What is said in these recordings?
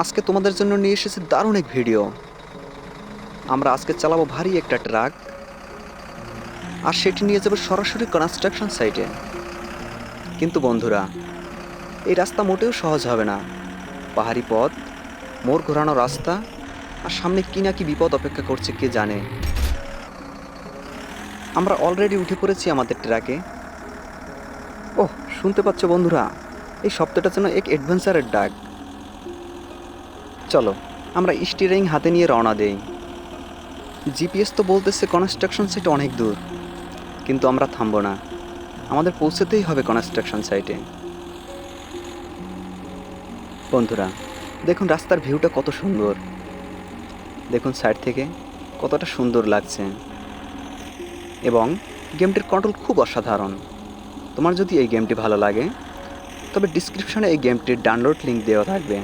আজকে তোমাদের জন্য নিয়ে এসেছি দারুণ এক ভিডিও। আমরা আজকে চালাবো ভারী একটা ট্রাক, আর সেটি নিয়ে যাব সরাসরি কনস্ট্রাকশন সাইটে কিন্তু বন্ধুরা, এই রাস্তা মোটেও সহজ হবে না। পাহাড়ি পথ, মোড় ঘোরানো রাস্তা, আর সামনে কি না কি বিপদ অপেক্ষা করছে কে জানে। আমরা অলরেডি উঠে পড়েছি আমাদের ট্রাকে। ওহ, শুনতে পাচ্ছ বন্ধুরা, এই শব্দটা যেন এক অ্যাডভেঞ্চারের ডাক। চলো, আমরা স্টিয়ারিং হাতে নিয়ে রওনা দেই। জিপিএস তো বলতেছে কনস্ট্রাকশন সাইট অনেক দূর, কিন্তু আমরা থামবো না। আমাদের পৌঁছতেই হবে কনস্ট্রাকশন সাইটে বন্ধুরা, দেখুন রাস্তার ভিউটা কত সুন্দর। দেখুন সাইড থেকে কতটা সুন্দর লাগছে। এবং গেমটির কন্ট্রোল খুব অসাধারণ। তোমার যদি এই গেমটি ভালো লাগে, তবে ডিসক্রিপশনে এই গেমটির ডাউনলোড লিঙ্ক দেওয়া থাকবে।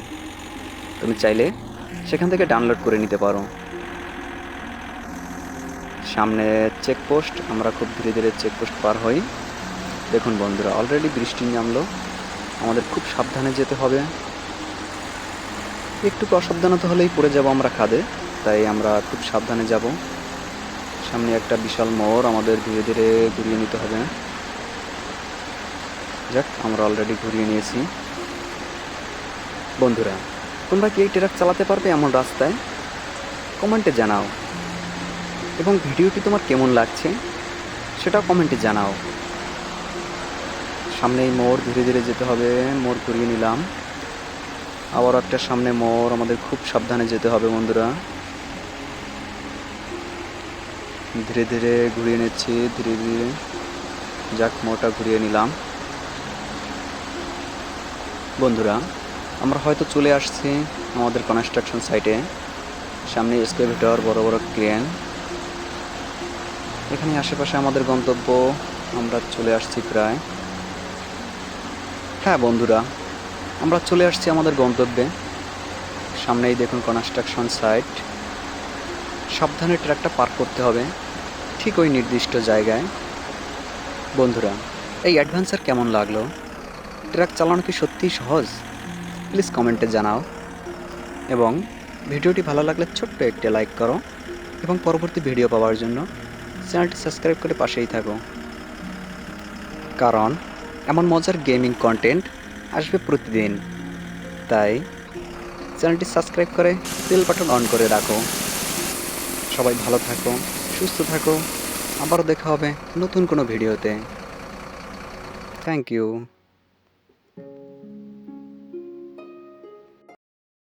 তুমি চাইলে সেখান থেকে ডাউনলোড করে নিতে পারো। সামনে চেকপোস্ট, আমরা খুব ধীরে ধীরে চেকপোস্ট পার হই। দেখুন বন্ধুরা অলরেডি বৃষ্টি নামলো। আমাদের খুব সাবধানে যেতে হবে। একটু অসাবধানতা হলেই পড়ে যাব আমরা খাদে, তাই আমরা খুব সাবধানে যাব। সামনে একটা বিশাল মোড়, আমাদের ধীরে ধীরে ঘুরিয়ে নিতে হবে। যাক, আমরা অলরেডি ঘুরিয়ে নিয়েছি। বন্ধুরা তোমরা কি এই ট্রাক চালাতে পারবে এমন রাস্তায়? কমেন্টে জানাও। এবং ভিডিওটি তোমার কেমন লাগছে, সেটাও কমেন্টে জানাও। সামনে এই মোড়, ধীরে ধীরে যেতে হবে, মোড় ঘুরিয়ে নিলাম। আবার একটা সামনে মোড়, আমাদের খুব সাবধানে যেতে হবে বন্ধুরা। ধীরে ধীরে ঘুরিয়ে নিচ্ছি, ধীরে ধীরে। যাক, মোড়টা ঘুরিয়ে নিলাম। বন্ধুরা আমরা হয়তো চলে আসছি আমাদের কনস্ট্রাকশন সাইটে সামনে এক্সকেভেটর বড় বড় ক্রেন এখানে আশেপাশে আমাদের গন্তব্য, আমরা চলে আসছি প্রায়। হ্যাঁ বন্ধুরা, আমরা চলে আসছি আমাদের গন্তব্যে। সামনেই দেখুন কনস্ট্রাকশন সাইট সাবধানে ট্র্যাকটা পার করতে হবে, ঠিক ওই নির্দিষ্ট জায়গায়। বন্ধুরা, এই অ্যাডভেঞ্চার কেমন লাগল? ট্রাক চালানো কি সত্যিই সহজ? প্লিজ কমেন্টে জানাও। এবং ভিডিওটি ভালো লাগলে ছোট্ট একটি লাইক করো এবং পরবর্তী ভিডিও পাওয়ার জন্য চ্যানেলটি সাবস্ক্রাইব করে পাশেই থাকো। কারণ এমন মজার গেমিং কন্টেন্ট আসবে প্রতিদিন। তাই চ্যানেলটি সাবস্ক্রাইব করে বেল বাটন অন করে রাখো। সবাই ভালো থাকো, সুস্থ থাকো। আবারও দেখা হবে নতুন কোনো ভিডিওতে। Thank you.